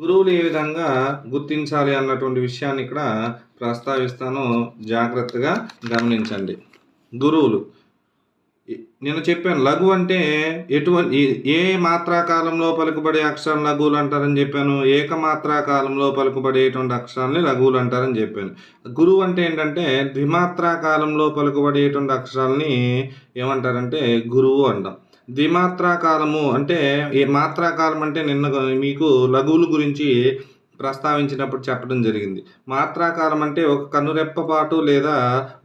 గురువులు ఏ విధంగా గుర్తించాలి అన్నటువంటి విషయాన్ని ఇక్కడ ప్రస్తావిస్తాను జాగ్రత్తగా గమనించండి. గురువులు నేను చెప్పాను లఘు అంటే ఎటువంటి ఏ మాత్రా కాలంలో పలుకుబడే అక్షరం లఘువులు అంటారని చెప్పాను ఏకమాత్రా కాలంలో పలుకుబడేటువంటి అక్షరాలని లఘువులు అంటారని చెప్పాను. గురువు అంటే ఏంటంటే ద్విమాత్రా కాలంలో పలుకుబడేటువంటి అక్షరాలని ఏమంటారంటే గురువు అంటాం. ద్విమాత్రాకారము అంటే ఏ మాత్రాకారం అంటే నిన్న మీకు లఘువుల గురించి ప్రస్తావించినప్పుడు చెప్పడం జరిగింది. మాత్రాకారం అంటే ఒక కనురెప్ప పాటు లేదా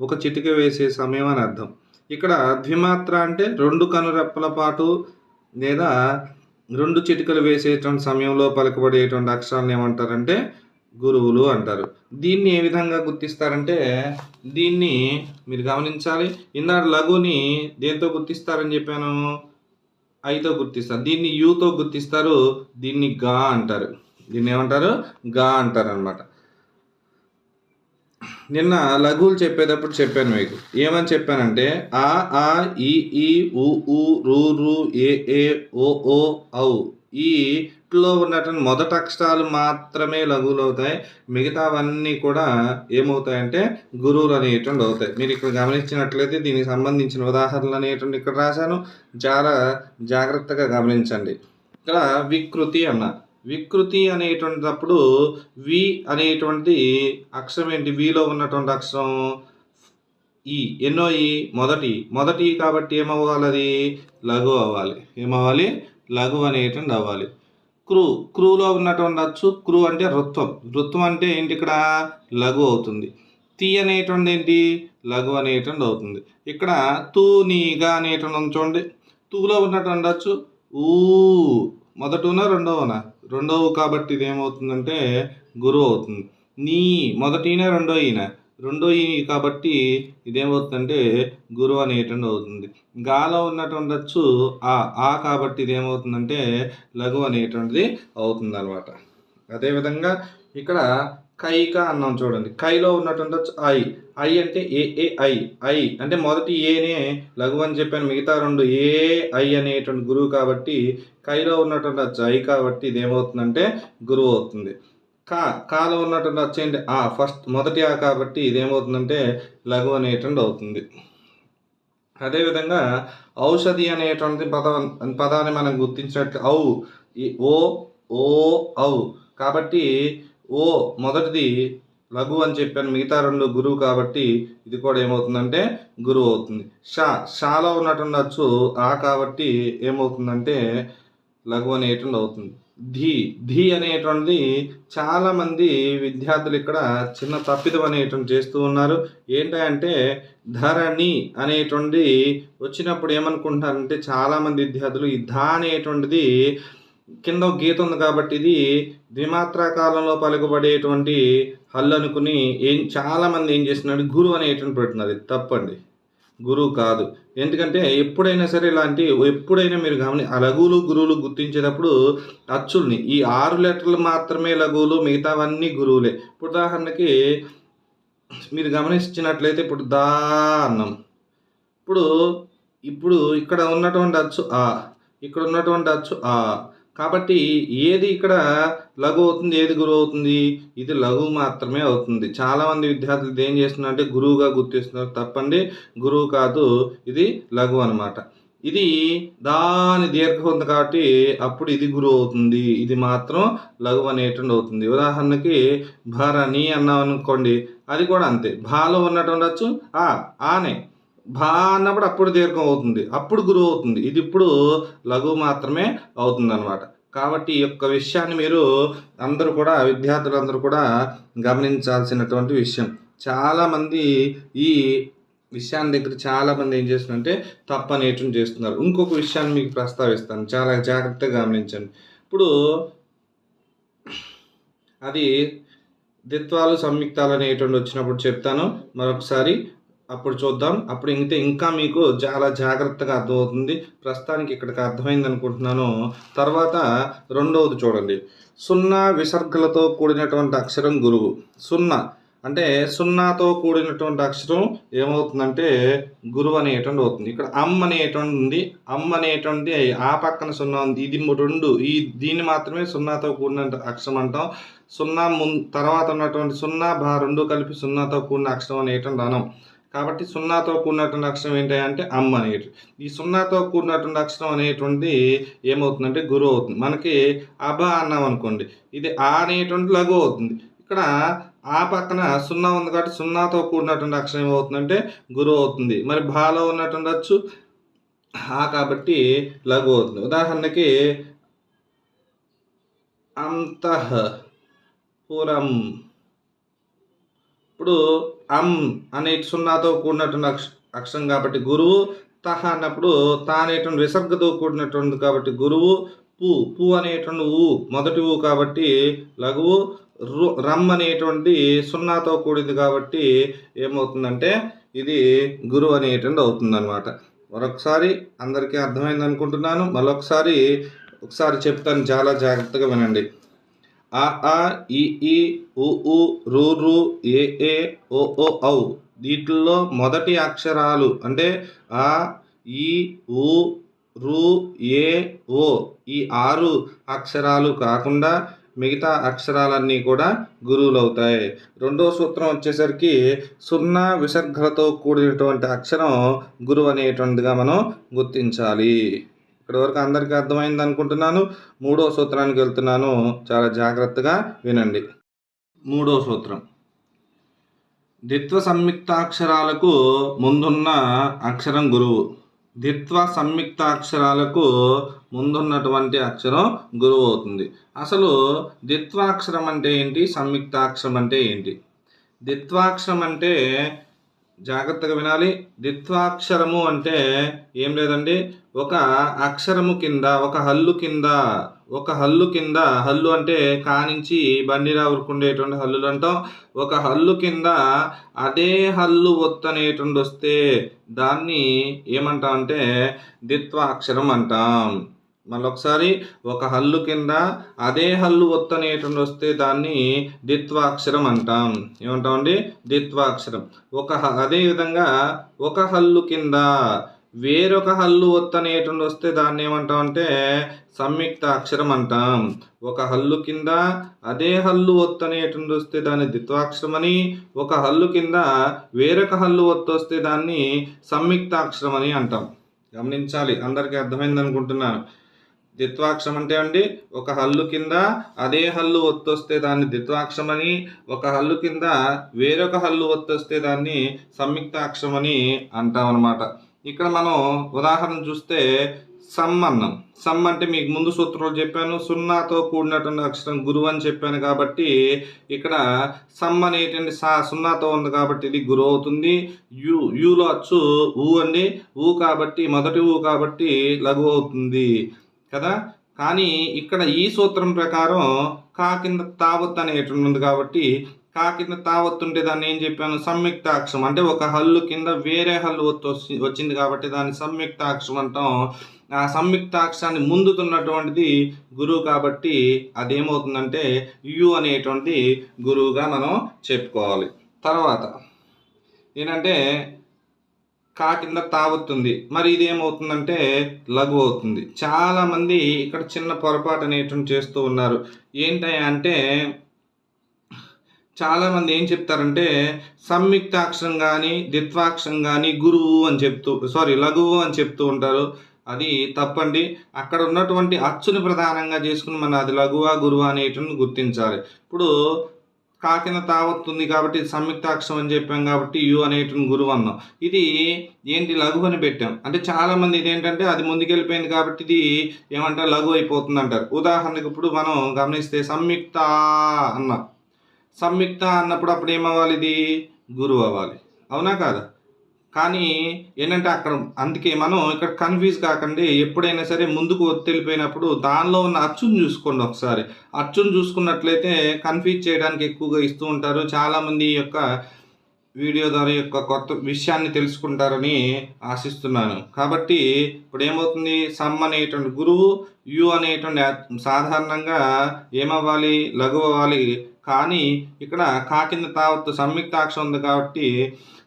ఒక చిటిక వేసే సమయం అని అర్థం. ఇక్కడ ద్విమాత్ర అంటే రెండు కనురెప్పల పాటు లేదా రెండు చిటికలు వేసేటువంటి సమయంలో పలకబడేటువంటి అక్షరాలను ఏమంటారంటే గురువులు అంటారు. దీన్ని ఏ విధంగా గుర్తిస్తారంటే దీన్ని మీరు గమనించాలి. ఇందాక లఘుని దేంతో గుర్తిస్తారని చెప్పాను? ఐతో గుర్తిస్తారు. దీన్ని యూతో గుర్తిస్తారు. దీన్ని గా అంటారు. దీన్ని ఏమంటారు? గా అంటారు అనమాట నిన్న లఘువులు చెప్పేటప్పుడు చెప్పాను మీకు. ఏమని చెప్పానంటే ఆ ఆ ఈ ఈ ఉ ఊ రు రు ఏ ఏ ఓ ఓ ఔ ఈ ఉన్నటువంటి మొదట అక్షరాలు మాత్రమే లఘువులు అవుతాయి. మిగతావన్నీ కూడా ఏమవుతాయంటే గురువులు అనేటువంటి అవుతాయి. మీరు ఇక్కడ గమనించినట్లయితే దీనికి సంబంధించిన ఉదాహరణలు అనేటువంటి ఇక్కడ రాశాను. చాలా జాగ్రత్తగా గమనించండి. ఇక్కడ వికృతి అన్న. వికృతి అనేటువంటిప్పుడు వి అనేటువంటి అక్షరం ఏంటి? విలో ఉన్నటువంటి అక్షరం ఈ ఎన్నో ఈ మొదటి. మొదటి కాబట్టి ఏమవ్వాలి అది లఘు అవ్వాలి. ఏమవ్వాలి? లఘు అనేటువంటి అవ్వాలి. క్రూ క్రూలో ఉన్నటువంటి అచ్చు క్రూ అంటే రుత్వం రుత్వం అంటే ఏంటి ఇక్కడ? లఘు అవుతుంది. తి అనేటువంటి ఏంటి? లఘు అనేటువంటి అవుతుంది. ఇక్కడ తూ నీగా అనేటువంటి ఉంది చూడండి. తూలో ఉన్నటువంటి అచ్చు ఊ మొదటన రెండవనా? రెండవ కాబట్టి ఇది ఏమవుతుందంటే గురువు అవుతుంది నీ మొదటిన రెండో ఈయన రెండో ఈ కాబట్టి ఇదేమవుతుందంటే గురువు అనేటువంటి అవుతుంది. గాలో ఉన్నటువంటి వచ్చు ఆ ఆ కాబట్టి ఇది ఏమవుతుందంటే లఘు అనేటువంటిది అవుతుంది అనమాట అదేవిధంగా ఇక్కడ కైక అన్నాం చూడండి. కైలో ఉన్నటువంటి ఐ. ఐ అంటే ఏ ఏ ఐ. ఐ అంటే మొదటి ఏనే లఘు అని చెప్పాను. మిగతా రెండు ఏ ఐ అనేటువంటి గురువు కాబట్టి కైలో ఉన్నటువంటి వచ్చు ఐ కాబట్టి ఇది ఏమవుతుందంటే గురువు అవుతుంది. కా కాలో ఉన్నటువంటి వచ్చేయండి ఆ ఫస్ట్ మొదటి ఆ కాబట్టి ఇదేమవుతుందంటే లఘు అనేటువంటి అవుతుంది. అదేవిధంగా ఔషధి అనేటువంటి పదం పదాన్ని మనం గుర్తించినట్లు ఔ ఓ ఓ ఔ. కాబట్టి ఓ మొదటిది లఘు అని చెప్పాను. మిగతా రెండు గురువు కాబట్టి ఇది కూడా ఏమవుతుందంటే గురువు అవుతుంది. షా షాలో ఉన్నటువంటి వచ్చు ఆ కాబట్టి ఏమవుతుందంటే లఘు అనేటువంటి అవుతుంది. ధీ ధీ అనేటువంటిది చాలామంది విద్యార్థులు ఇక్కడ చిన్న తప్పిదం అనేటువంటి చేస్తూ ఉన్నారు. ఏంటంటే ధరణి అనేటువంటి వచ్చినప్పుడు ఏమనుకుంటారంటే చాలామంది విద్యార్థులు ఈ ధ అనేటువంటిది కింద గీత ఉంది కాబట్టి ఇది ద్విమాత్రా కాలంలో పలుకబడేటువంటి హల్లు అనుకుని ఏం చాలామంది ఏం చేస్తున్నారు గురు అనేటువంటి పెడుతున్నారు. తప్పండి. గురువు కాదు. ఎందుకంటే ఎప్పుడైనా సరే ఇలాంటి ఎప్పుడైనా మీరు గమని ఆ లఘువులు గురువులు గుర్తించేటప్పుడు అచ్చుల్ని ఈ ఆరు లెటర్లు మాత్రమే లఘువులు మిగతావన్నీ గురువులే. ఇప్పుడు ఉదాహరణకి మీరు గమనించినట్లయితే ఇప్పుడు దా అన్నం. ఇప్పుడు ఇప్పుడు ఇక్కడ ఉన్నటువంటి అచ్చు ఆ ఇక్కడ ఉన్నటువంటి అచ్చు ఆ కాబట్టి ఏది ఇక్కడ లఘు అవుతుంది ఏది గురువు అవుతుంది? ఇది లఘు మాత్రమే అవుతుంది. చాలామంది విద్యార్థులు ఏం చేస్తున్నారంటే గురువుగా గుర్తిస్తున్నారు తప్పండి గురువు కాదు ఇది లఘు అనమాట ఇది దాని దీర్ఘం ఉంది కాబట్టి అప్పుడు ఇది గురువు అవుతుంది. ఇది మాత్రం లఘు అనేటువంటి అవుతుంది. ఉదాహరణకి భరణి అన్నాం అనుకోండి అది కూడా అంతే. భాలో ఉన్నట్టు ఉండొచ్చు. ఆ ఆనే. భా అన్నప్పుడు అప్పుడు దీర్ఘం అవుతుంది అప్పుడు గురువు అవుతుంది. ఇది ఇప్పుడు లఘు మాత్రమే అవుతుందన్నమాట. కాబట్టి ఈ యొక్క విషయాన్ని మీరు అందరూ కూడా విద్యార్థులందరూ కూడా గమనించాల్సినటువంటి విషయం. చాలామంది ఈ విషయాన్ని దగ్గర చాలామంది ఏం చేస్తున్నారంటే తప్పు అనేటువంటి చేస్తున్నారు. ఇంకొక విషయాన్ని మీకు ప్రస్తావిస్తాను. చాలా జాగ్రత్తగా గమనించండి. ఇప్పుడు అది ద్విత్వాలు సంయుక్తాలు అనేటువంటి వచ్చినప్పుడు చెప్తాను. మరొకసారి అప్పుడు చూద్దాం. అప్పుడు ఇంతే ఇంకా మీకు చాలా జాగ్రత్తగా అర్థమవుతుంది. ప్రస్తుతానికి ఇక్కడికి అర్థమైంది అనుకుంటున్నాను. తర్వాత రెండవది చూడండి. సున్నా విసర్గలతో కూడినటువంటి అక్షరం గురువు. సున్నా అంటే సున్నాతో కూడినటువంటి అక్షరం ఏమవుతుందంటే గురువు అనేటువంటి అవుతుంది. ఇక్కడ అమ్ అనేటువంటి ఉంది. అమ్ అనేటువంటి ఆ పక్కన సున్నా ఉంది. ఇది రెండు. ఈ దీన్ని మాత్రమే సున్నాతో కూడిన అక్షరం అంటాం. సున్నా ముందు తర్వాత ఉన్నటువంటి సున్నా బా రెండు కలిపి సున్నాతో కూడిన అక్షరం అనేటువంటి అనం. కాబట్టి సున్నాతో కూడినటువంటి అక్షరం ఏంటి అంటే అమ్ అనేటి. ఈ సున్నాతో కూడినటువంటి అక్షరం అనేటువంటి ఏమవుతుందంటే గురువు అవుతుంది. మనకి అభ అన్నాం అనుకోండి. ఇది ఆ అనేటువంటి లఘు అవుతుంది. ఇక్కడ ఆ పక్కన సున్నా ఉంది కాబట్టి సున్నాతో కూడినటువంటి అక్షరం ఏమవుతుందంటే గురువు అవుతుంది. మరి భాలో ఉన్నటువంటి వచ్చు ఆ కాబట్టి లఘు అవుతుంది. ఉదాహరణకి అంతః పురం ఇప్పుడు అమ్ అనే సున్నాతో కూడినటువంటి అక్ష అక్షరం కాబట్టి గురువు తహ అన్నప్పుడు తా అనేటువంటి విసర్గతో కూడినటువంటి కాబట్టి గురువు పు పు అనేటువంటి ఊ మొదటి ఊ కాబట్టి లఘువు రు రమ్ అనేటువంటి సున్నాతో కూడింది కాబట్టి ఏమవుతుందంటే ఇది గురువు అనేటువంటి అవుతుందన్నమాట. మరొకసారి అందరికీ అర్థమైంది అనుకుంటున్నాను మరొకసారి ఒకసారి చెప్తాను చాలా జాగ్రత్తగా వినండి. ఆ ఆ ఈ ఈ ఉ ఉ రు రు ఏ ఏ ఓ ఓ ఔ వీటిల్లో మొదటి అక్షరాలు అంటే ఆ ఈ ఉ రు ఏ ఓ ఈ ఆరు అక్షరాలు కాకుండా మిగతా అక్షరాలన్నీ కూడా గురువులు అవుతాయి రెండో సూత్రం వచ్చేసరికి సున్నా విసర్గలతో కూడినటువంటి అక్షరం గురువు అనేటువంటిగా మనం గుర్తించాలి. ఇక్కడి వరకు అందరికీ అర్థమైంది అనుకుంటున్నాను. మూడో సూత్రానికి వెళ్తున్నాను. చాలా జాగ్రత్తగా వినండి. మూడో సూత్రం. ద్విత్వ సంయుక్తాక్షరాలకు ముందున్న అక్షరం గురువు. ద్విత్వ సంయుక్తాక్షరాలకు ముందున్నటువంటి అక్షరం గురువు అవుతుంది. అసలు ద్విత్వాక్షరం అంటే ఏంటి? సంయుక్తాక్షరం అంటే ఏంటి? ద్విత్వాక్షరం అంటే జాగ్రత్తగా వినాలి. ద్విత్వాక్షరము అంటే ఏం లేదండి. ఒక అక్షరము కింద ఒక హల్లు కింద ఒక హల్లు కింద హల్లు అంటే కానించి బండిరా ఉరుకుండేటువంటి హల్లులు అంటాం. ఒక హల్లు కింద అదే హల్లు ఒత్తనేటువంటి వస్తే దాన్ని ఏమంటాం అంటే ద్విత్వాక్షరం అంటాం. మళ్ళొకసారి ఒక హల్లు కింద అదే హల్లు ఒత్తనేటువంటి వస్తే దాన్ని ద్విత్వాక్షరం అంటాం. ఏమంటామండి? ద్విత్వాక్షరం. ఒక అదే విధంగా ఒక హల్లు కింద వేరొక హల్లు ఒత్తనేటువంటి వస్తే దాన్ని ఏమంటాం అంటే సంయుక్త అక్షరం అంటాం. ఒక హల్లు కింద అదే హల్లు ఒత్తనేటువంటి వస్తే దాన్ని ద్విత్వాక్షరం అని ఒక హల్లు కింద వేరొక హల్లు ఒత్తు వస్తే దాన్ని సంయుక్తాక్షరం అని అంటాం. గమనించాలి. అందరికీ అర్థమైంది అనుకుంటున్నాను ద్విత్వాక్షం అంటే అండి ఒక హల్లు కింద అదే హల్లు ఒత్తొస్తే దాన్ని ద్విత్వాక్షం అని ఒక హల్లు కింద వేరొక హల్లు ఒత్తొస్తే దాన్ని సంయుక్తాక్షం అని అంటామన్నమాట ఇక్కడ మనం ఉదాహరణ చూస్తే సమ్ అన్నం సమ్ అంటే మీకు ముందు సూత్రాలు చెప్పాను సున్నాతో కూడినటువంటి అక్షరం గురువు అని చెప్పాను కాబట్టి ఇక్కడ సమ్ అనేటువంటి సా సున్నాతో ఉంది కాబట్టి ఇది గురువు అవుతుంది. యు యూలో వచ్చు ఊ అండి. ఊ కాబట్టి మొదటి ఊ కాబట్టి లఘు అవుతుంది. కదా? కానీ ఇక్కడ ఈ సూత్రం ప్రకారం కా కింద తావత్ అనేటువంటి ఉంది కాబట్టి కా కింద తావత్ ఉంటే దాన్ని ఏం చెప్పాను? సంయుక్తాక్షం అంటే ఒక హల్లు కింద వేరే హల్లు వచ్చి- వచ్చింది కాబట్టి దాన్ని సంయుక్తాక్షం అంటాం. ఆ సంయుక్తాక్షాన్ని ముందుతున్నటువంటిది గురువు కాబట్టి అదేమవుతుందంటే యు అనేటువంటి గురువుగా మనం చెప్పుకోవాలి. తర్వాత ఏంటంటే కాకింద తావుతుంది. మరి ఇది ఏమవుతుందంటే లఘు అవుతుంది. చాలామంది ఇక్కడ చిన్న పొరపాటు అనేటువంటి చేస్తూ ఉన్నారు. ఏంటంటే చాలామంది ఏం చెప్తారంటే సంయుక్తాక్షరం కానీ ద్విత్వాక్షరం కానీ గురువు అని చెప్తూ సారీ లఘువు అని చెప్తూ ఉంటారు. అది తప్పండి. అక్కడ ఉన్నటువంటి అచ్చుని ప్రధానంగా చేసుకుని మన అది లఘువా గురువా అనేటువంటి గుర్తించాలి. ఇప్పుడు కాకిన తావత్తుంది కాబట్టి ఇది సంయుక్తాక్షరం అని చెప్పాం కాబట్టి యు అనేటువంటి గురువు అన్నాం. ఇది ఏంటి లఘు అని పెట్టాం. అంటే చాలా మంది ఇదేంటంటే అది ముందుకెళ్ళిపోయింది కాబట్టి ఇది ఏమంటారు లఘు అయిపోతుంది అంటారు. ఉదాహరణకు ఇప్పుడు మనం గమనిస్తే సంయుక్త అన్నాం. సంయుక్త అన్నప్పుడు అప్పుడు ఏమవ్వాలి ఇది? గురువు అవ్వాలి. అవునా కాదా? కానీ ఏంటంటే అక్కడ అందుకే మనం ఇక్కడ కన్ఫ్యూజ్ కాకండి. ఎప్పుడైనా సరే ముందుకు ఒత్తిళ్ళిపోయినప్పుడు దానిలో ఉన్న అచ్చును చూసుకోండి ఒకసారి. అచ్చును చూసుకున్నట్లయితే కన్ఫ్యూజ్ చేయడానికి ఎక్కువగా ఇస్తూ ఉంటారు. చాలామంది యొక్క వీడియో ద్వారా యొక్క కొత్త విషయాన్ని తెలుసుకుంటారని ఆశిస్తున్నాను. కాబట్టి ఇప్పుడు ఏమవుతుంది? సమ్ అనేటువంటి గురువు యు అనేటువంటి సాధారణంగా ఏమవ్వాలి? లఘు అవ్వాలి కానీ ఇక్కడ కాకింద తావత్తు సంయుక్తాక్షరం ఉంది కాబట్టి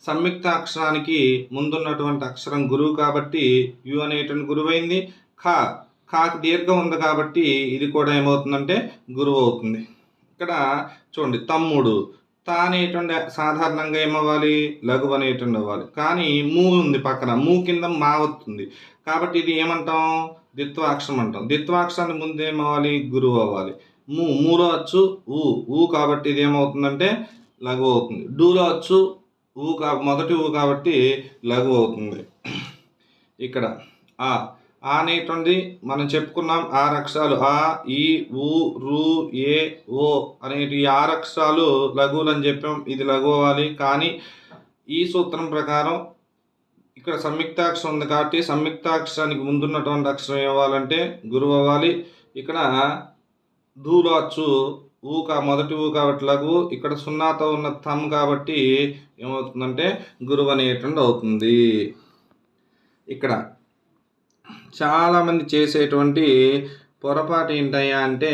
సంయుక్త అక్షరానికి ముందున్నటువంటి అక్షరం గురువు కాబట్టి యు అనేటువంటి గురువైంది. ఖా ఖాకి దీర్ఘం ఉంది కాబట్టి ఇది కూడా ఏమవుతుందంటే గురువు అవుతుంది. ఇక్కడ చూడండి తమ్ముడు తా అనేటువంటి సాధారణంగా ఏమవ్వాలి? లఘువు అనేటువంటి అవ్వాలి. కానీ మూ ఉంది పక్కన మూ కింద మా వస్తుంది. కాబట్టి ఇది ఏమంటాం? ద్విత్వాక్షరం అంటాం. ద్విత్వాక్షరానికి ముందు ఏమవ్వాలి? గురువు అవ్వాలి. మూ మూలో వచ్చు ఊ ఊ కాబట్టి ఇది ఏమవుతుందంటే లఘువు అవుతుంది. డూలో వచ్చు ఊ కా మొదటి ఊ కాబట్టి లఘు అవుతుంది. ఇక్కడ ఆ ఆ అనేటువంటి మనం చెప్పుకున్నాం ఆరు అక్షరాలు ఆ ఈ ఊ రు ఏ ఓ అనేటి ఈ ఆరు అక్షరాలు లఘువులు అని చెప్పాం. ఇది లఘు అవ్వాలి. కానీ ఈ సూత్రం ప్రకారం ఇక్కడ సంయుక్తాక్షరం ఉంది కాబట్టి సంయుక్తాక్షరానికి ముందున్నటువంటి అక్షరం ఇవ్వాలంటే గురువు అవ్వాలి. ఇక్కడ ధూలో ఊ కా మొదటి ఊ కాబట్టిలాగు ఇక్కడ సున్నాతో ఉన్న థమ్ కాబట్టి ఏమవుతుందంటే గురువు అనేటువంటి అవుతుంది. ఇక్కడ చాలామంది చేసేటువంటి పొరపాటు ఏంటయ్యా అంటే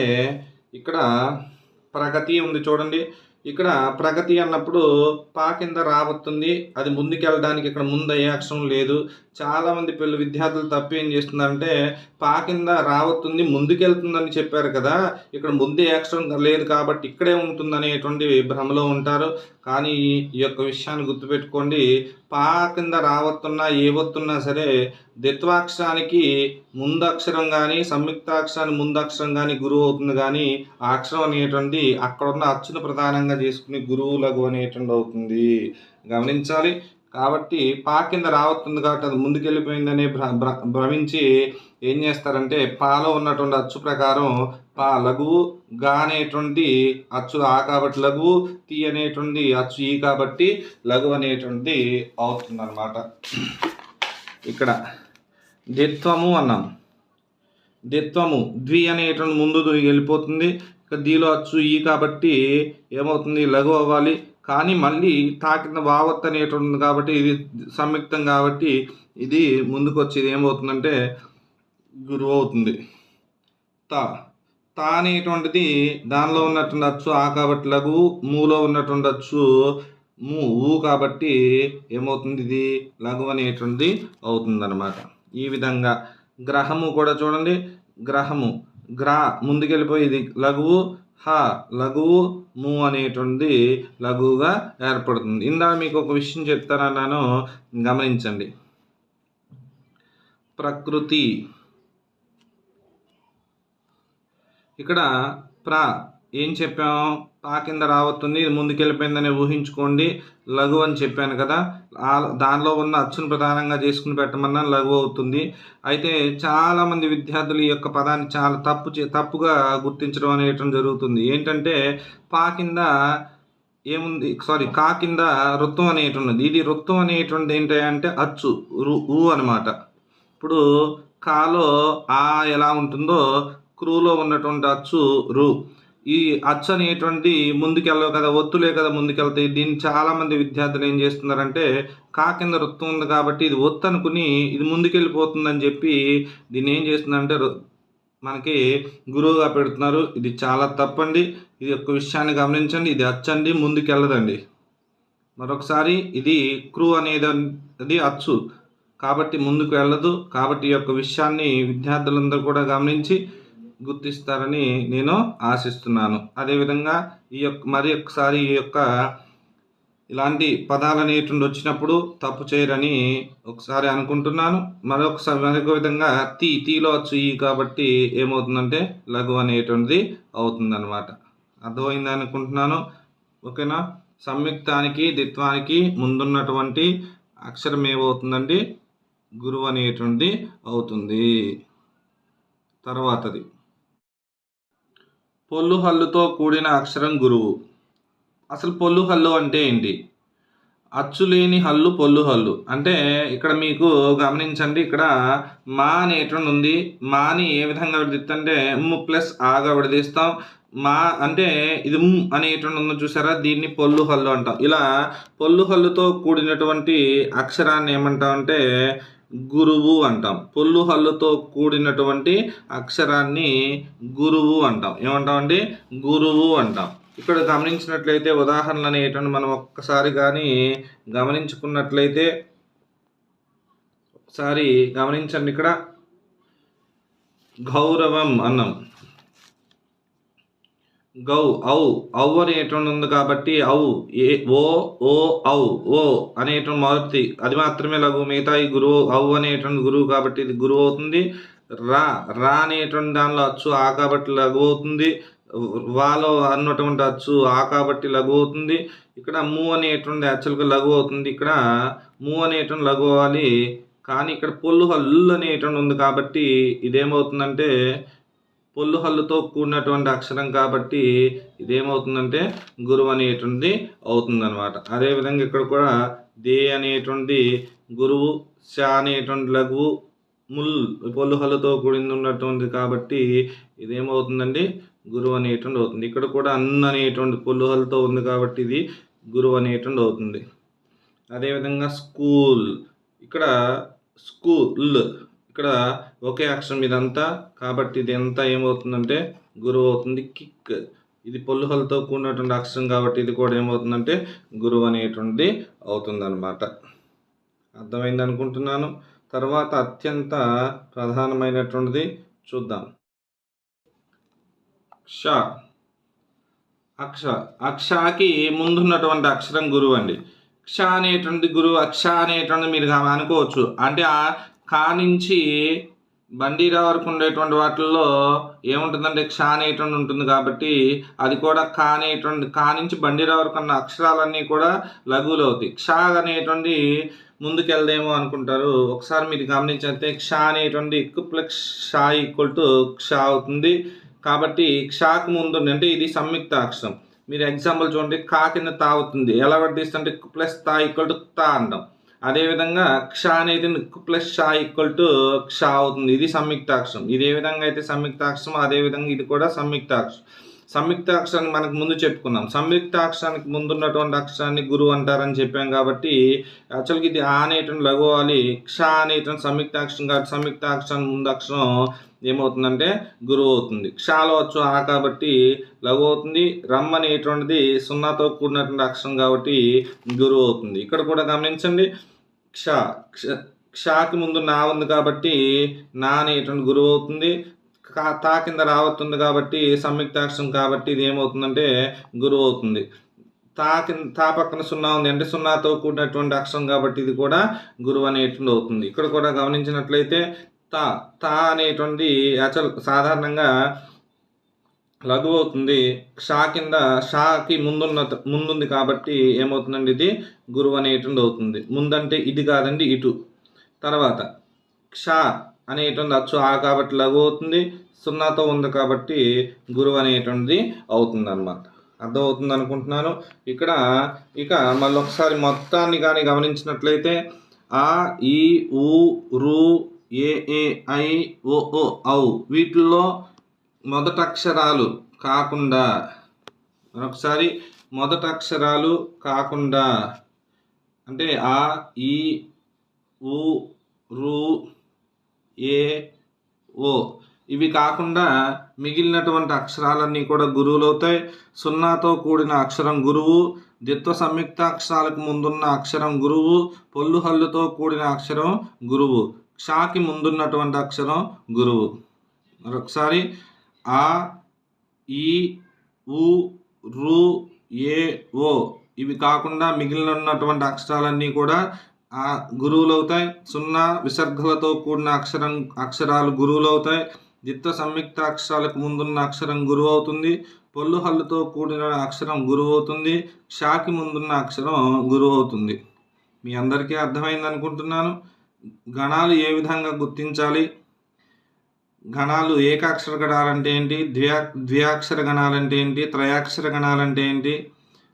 ఇక్కడ ప్రగతి ఉంది చూడండి. ఇక్కడ ప్రగతి అన్నప్పుడు పా కింద రాబోతుంది. అది ముందుకెళ్ళడానికి ఇక్కడ ముందు అయ్యే అక్షరం లేదు. చాలామంది పిల్లలు విద్యార్థులు తప్పు ఏం చేస్తున్నారంటే పా కింద రాబోతుంది ముందుకెళ్తుందని చెప్పారు కదా. ఇక్కడ ముందే అక్షరం లేదు కాబట్టి ఇక్కడే ఉంటుంది అనేటువంటి భ్రమలో ఉంటారు. కానీ ఈ యొక్క విషయాన్ని గుర్తుపెట్టుకోండి. పా కింద రావత్తున్నా ఏ సరే ద్విత్వాక్షరానికి ముందక్షరం కానీ సంయుక్తాక్షరానికి ముందక్షరం కానీ గురువు అవుతుంది కానీ ఆ అక్షరం అనేటువంటి అక్కడ ఉన్న అచ్చును ప్రధానంగా చేసుకుని గురువు లఘు అనేటువంటి అవుతుంది. గమనించాలి. కాబట్టి పా కింద రావస్తుంది కాబట్టి అది ముందుకెళ్ళిపోయిందని భ్ర భ్ర భ్రమించి ఏం చేస్తారంటే పాలో ఉన్నటువంటి అచ్చు ప్రకారం లఘువు గా అనేటువంటి అచ్చు ఆ కాబట్టి లఘువు తీ అనేటువంటి అచ్చు ఈ కాబట్టి లఘు అనేటువంటి అవుతుందన్నమాట. ఇక్కడ ద్విత్వము అన్నాం. ద్విత్వము ద్వి అనేటువంటి ముందు వెళ్ళిపోతుంది. ఇక దీలో అచ్చు ఈ కాబట్టి ఏమవుతుంది? లఘు అవ్వాలి. కానీ మళ్ళీ తాకిన వావత్ అనేటువంటి ఉంది కాబట్టి ఇది సంయుక్తం కాబట్టి ఇది ముందుకు వచ్చి ఏమవుతుందంటే గురువు అవుతుంది. తా. తా అనేటువంటిది దానిలో ఉన్నట్టుండొచ్చు ఆ కాబట్టి లఘు మూలో ఉన్నట్టుండొచ్చు మూ ఊ కాబట్టి ఏమవుతుంది ఇది లఘు అనేటువంటిది అవుతుందన్నమాట. ఈ విధంగా గ్రహము కూడా చూడండి. గ్రహము గ్రా ముందుకెళ్ళిపోయేది లఘువు హ లఘువు ము అనేటువంటిది లఘువుగా ఏర్పడుతుంది. ఇందాక మీకు ఒక విషయం చెప్తానన్నాను గమనించండి. ప్రకృతి ఇక్కడ ప్రా ఏం చెప్పాం? పా కింద రావస్తుంది ఇది ముందుకెళ్ళిపోయిందని ఊహించుకోండి. లఘు అని చెప్పాను కదా దానిలో ఉన్న అచ్చును ప్రధానంగా చేసుకుని పెట్టమన్నా లఘు అవుతుంది. అయితే చాలామంది విద్యార్థులు ఈ యొక్క పదాన్ని చాలా తప్పు తప్పుగా గుర్తించడం అనేయటం జరుగుతుంది. ఏంటంటే పా కింద ఏముంది సారీ కా కింద వృత్తం అనేటువంటిది ఇది వృత్తం అనేటువంటిది ఏంటంటే అచ్చు రు ఊ అనమాట. ఇప్పుడు కాలో ఆ ఎలా ఉంటుందో క్రూలో ఉన్నటువంటి అచ్చు రు. ఈ అచ్చు అనేటువంటి ముందుకెళ్ళవు కదా ఒత్తులే కదా ముందుకెళ్తాయి దీన్ని చాలామంది విద్యార్థులు ఏం చేస్తున్నారంటే కా కింద వృత్తం ఉంది కాబట్టి ఇది ఒత్తు అనుకుని ఇది ముందుకెళ్ళిపోతుందని చెప్పి దీన్ని ఏం చేస్తుందంటే మనకి గురువుగా పెడుతున్నారు. ఇది చాలా తప్పండి. ఇది ఒక విషయాన్ని గమనించండి. ఇది అచ్చండి ముందుకెళ్ళదండి. మరొకసారి ఇది క్రూ అనేది అది అచ్చు. కాబట్టి ముందుకు వెళ్ళదు. కాబట్టి ఈ యొక్క విషయాన్ని విద్యార్థులందరూ కూడా గమనించి గుర్తిస్తారని నేను ఆశిస్తున్నాను. అదేవిధంగా ఈ యొక్క మరి ఒకసారి ఈ యొక్క ఇలాంటి పదాలు అనేటువంటి వచ్చినప్పుడు తప్పు చేయరని ఒకసారి అనుకుంటున్నాను. మరొకసారి మరొక విధంగా తీ తీలో వచ్చు ఈ కాబట్టి ఏమవుతుందంటే లఘు అనేటువంటిది అవుతుందన్నమాట. అర్థమైంది అనుకుంటున్నాను? ఓకేనా? సంయుక్తానికి ద్విత్వానికి ముందున్నటువంటి అక్షరం ఏమవుతుందండి? గురువు అనేటువంటిది అవుతుంది. తర్వాతది. పొల్లు హల్లుతో కూడిన అక్షరం గురువు. అసలు పొల్లు హల్లు అంటే ఏంటి? అచ్చు లేని హల్లు పొల్లు హల్లు. అంటే ఇక్కడ మీకు గమనించండి ఇక్కడ మా అనేటువంటి ఉంది? మాని ఏ విధంగా విడదీస్తంటే ము ప్లస్ ఆగా విడదీస్తాం. మా అంటే ఇది ము అనేటువంటి ఉందో చూసారా? దీన్ని పొల్లు హల్లు అంటాం. ఇలా పొల్లు హల్లుతో కూడినటువంటి అక్షరాన్ని ఏమంటాం అంటే గురువు అంటాం. పొల్లు హల్లుతో కూడినటువంటి అక్షరాన్ని గురువు అంటాం. ఏమంటామండి? గురువు అంటాం. ఇక్కడ గమనించినట్లయితే ఉదాహరణలు అనేటువంటి మనం ఒక్కసారి కానీ గమనించుకున్నట్లయితే ఒకసారి గమనించండి ఇక్కడ. గౌరవం అన్నం. గౌ ఔ. ఔ అనేటువంటి ఉంది కాబట్టి ఔ. ఏ ఓ ఓ ఔ ఓ అనేటువంటి మొదటి అది మాత్రమే లఘు. మిగతా ఈ గురువు ఔ అనేటువంటి గురువు కాబట్టి ఇది గురువు అవుతుంది. రా రా అనేటువంటి దానిలో అచ్చు ఆ కాబట్టి లఘు అవుతుంది. వాలో అన్నటువంటి అచ్చు ఆ కాబట్టి లఘు అవుతుంది. ఇక్కడ మూ అనేటువంటి యాక్చువల్గా లఘు అవుతుంది. ఇక్కడ మూ అనేటువంటి లఘు అవ్వాలి. కానీ ఇక్కడ పొల్లు హల్లు అనేటువంటి ఉంది కాబట్టి ఇదేమవుతుందంటే పొల్లు హల్లుతో కూడినటువంటి అక్షరం కాబట్టి ఇదేమవుతుందంటే గురువు అనేటువంటిది అవుతుందన్నమాట. అదేవిధంగా ఇక్కడ కూడా దే అనేటువంటి గురువు శ అనేటువంటి లఘువు ముల్ పొల్లు హల్లుతో కూడింది ఉన్నటువంటి కాబట్టి ఇదేమవుతుందండి గురువు అనేటువంటి అవుతుంది. ఇక్కడ కూడా అన్న అనేటువంటి పొల్లు హల్లుతో ఉంది కాబట్టి ఇది గురువు అనేటువంటి అవుతుంది. అదేవిధంగా స్కూల్ ఇక్కడ స్కూల్ ఇక్కడ ఒకే అక్షరం ఇదంతా కాబట్టి ఇది ఎంత ఏమవుతుందంటే గురువు అవుతుంది కిక్. ఇది పొల్లుహలతో కూడినటువంటి అక్షరం కాబట్టి ఇది కూడా ఏమవుతుందంటే గురువు అనేటువంటిది అవుతుందన్నమాట. అర్థమైంది అనుకుంటున్నాను? తర్వాత అత్యంత ప్రధానమైనటువంటిది చూద్దాం. క్ష. అక్ష. అక్షకి ముందున్నటువంటి అక్షరం గురువు అండి. క్ష అనేటువంటి గురువు అక్ష అనేటువంటి మీరు అనుకోవచ్చు. అంటే ఆ కా నుంచి బండిరా వరకు ఉండేటువంటి వాటిల్లో ఏముంటుందంటే క్ష అనేటువంటి ఉంటుంది కాబట్టి అది కూడా కా అనేటువంటి కా నుంచి బండీరా వరకు ఉన్న అక్షరాలన్నీ కూడా లఘువులు అవుతాయి. క్ష అనేటువంటి ముందుకెళ్దేమో అనుకుంటారు. ఒకసారి మీరు గమనించితే క్ష అనేటువంటి ఎక్కువ ప్లస్ క్షా ఈక్వల్ టు క్ష అవుతుంది. కాబట్టి క్షాకు ముందు అంటే ఇది సంయుక్త అక్షరం. మీరు ఎగ్జాంపుల్ చూడండి కా కింద తా అవుతుంది. ఎలా వర్తిస్తుంటే plus theta equal to theta అంటాం. అదేవిధంగా క్ష అనేది ప్లస్ షా ఈక్వల్ టు క్ష అవుతుంది. ఇది సంయుక్తాక్షరం. ఇది ఏ విధంగా అయితే సంయుక్తాక్షరం అదే విధంగా ఇది కూడా సంయుక్తాక్షరం. సంయుక్తాక్షరాన్ని మనకు ముందు చెప్పుకున్నాం. సంయుక్తాక్షరానికి ముందు ఉన్నటువంటి అక్షరాన్ని గురువు అంటారని చెప్పాం కాబట్టి యాక్చువల్గా ఇది ఆ అనేటువంటి లఘువాలి. క్ష అనేటువంటి సంయుక్తాక్షరం కాబట్టి సంయుక్తాక్షరం ముందు అక్షరం ఏమవుతుందంటే గురువు అవుతుంది. క్షాలో వచ్చు ఆ కాబట్టి లఘు అవుతుంది. రమ్ అనేటువంటిది సున్నాతో కూడినటువంటి అక్షరం కాబట్టి గురువు అవుతుంది. ఇక్కడ కూడా గమనించండి. క్ష క్ష క్షాకి ముందు నా ఉంది కాబట్టి నా అనేటువంటి గురువు అవుతుంది. కా తా కింద రావతుంది కాబట్టి సంయుక్తాక్షరం కాబట్టి ఇది ఏమవుతుందంటే గురువు అవుతుంది. తా కింద తా పక్కన సున్నా ఉంది అంటే సున్నాతో కూడినటువంటి అక్షరం కాబట్టి ఇది కూడా గురువు అనేటువంటి అవుతుంది. ఇక్కడ కూడా గమనించినట్లయితే తా తా అనేటువంటి అచల్ సాధారణంగా లఘు అవుతుంది షా కింద షాకి ముందున్న ముందుంది కాబట్టి ఏమవుతుందండి ఇది? గురువు అనేటువంటి అవుతుంది. ముందంటే ఇది కాదండి ఇటు. తర్వాత క్ష అనేటువంటి అచ్చు ఆ కాబట్టి లఘు అవుతుంది సున్నాతో ఉంది కాబట్టి గురువు అనేటువంటిది అవుతుంది అనమాట అర్థమవుతుంది అనుకుంటున్నాను. ఇక్కడ ఇక మళ్ళీ ఒకసారి మొత్తాన్ని కానీ గమనించినట్లయితే ఆ ఈ ఊ రు ఏ ఏ ఐ ఓ ఓ ఔ వీటిల్లో మొదట అక్షరాలు కాకుండా మరొకసారి మొదట అక్షరాలు కాకుండా అంటే ఆ ఈ ఊ రు ఏ ఓ ఇవి కాకుండా మిగిలినటువంటి అక్షరాలన్నీ కూడా గురువులు అవుతాయి సున్నాతో కూడిన అక్షరం గురువు ద్విత్వ సంయుక్త అక్షరాలకు ముందున్న అక్షరం గురువు పొల్లు హల్లుతో కూడిన అక్షరం గురువు క్షాకి ముందున్నటువంటి అక్షరం గురువు. మరొకసారి ఆ ఈ ఉ రు ఏ ఓ. ఇవి కాకుండా మిగిలిన ఉన్నటువంటి అక్షరాలన్నీ కూడా ఆ గురువులు అవుతాయి సున్నా విసర్గలతో కూడిన అక్షరం అక్షరాలు గురువులు అవుతాయి దిత్త సంయుక్త అక్షరాలకు ముందున్న అక్షరం గురువు అవుతుంది పొల్లు హల్లుతో కూడిన అక్షరం గురువు అవుతుంది షాకి ముందున్న అక్షరం గురువు అవుతుంది మీ అందరికీ అర్థమైంది అనుకుంటున్నాను గణాలు ఏ విధంగా గుర్తించాలి? గణాలు ఏకాక్షర గణాలు అంటే ఏంటి? ద్వ్యా ద్వ్యాక్షర అంటే ఏంటి? త్రయాక్షర గణాలు అంటే ఏంటి?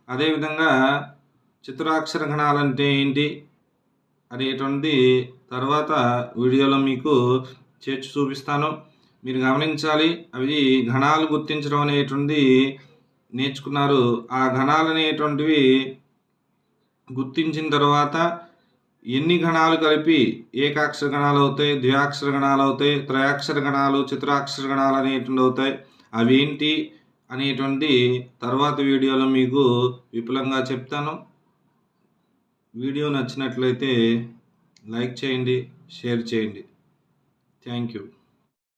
అదేవిధంగా చతురాక్షర అంటే ఏంటి? అనేటువంటిది తర్వాత వీడియోలో మీకు చేర్చి చూపిస్తాను. మీరు గమనించాలి అవి గణాలు గుర్తించడం అనేటువంటిది నేర్చుకున్నారు. ఆ గణాలు అనేటువంటివి గుర్తించిన తర్వాత ఎన్ని గణాలు కలిపి ఏకాక్షర గణాలు అవుతాయి ద్వ్యాక్షర గణాలు అవుతాయి త్రయాక్షర గణాలు చిత్రాక్షర గణాలు అనేటువంటి అవుతాయి. అవి ఏంటి అనేటువంటి తర్వాత వీడియోలో మీకు విపులంగా చెప్తాను. వీడియో నచ్చినట్లయితే లైక్ చేయండి షేర్ చేయండి. Thank you.